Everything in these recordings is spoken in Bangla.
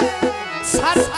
আমি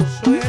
Soy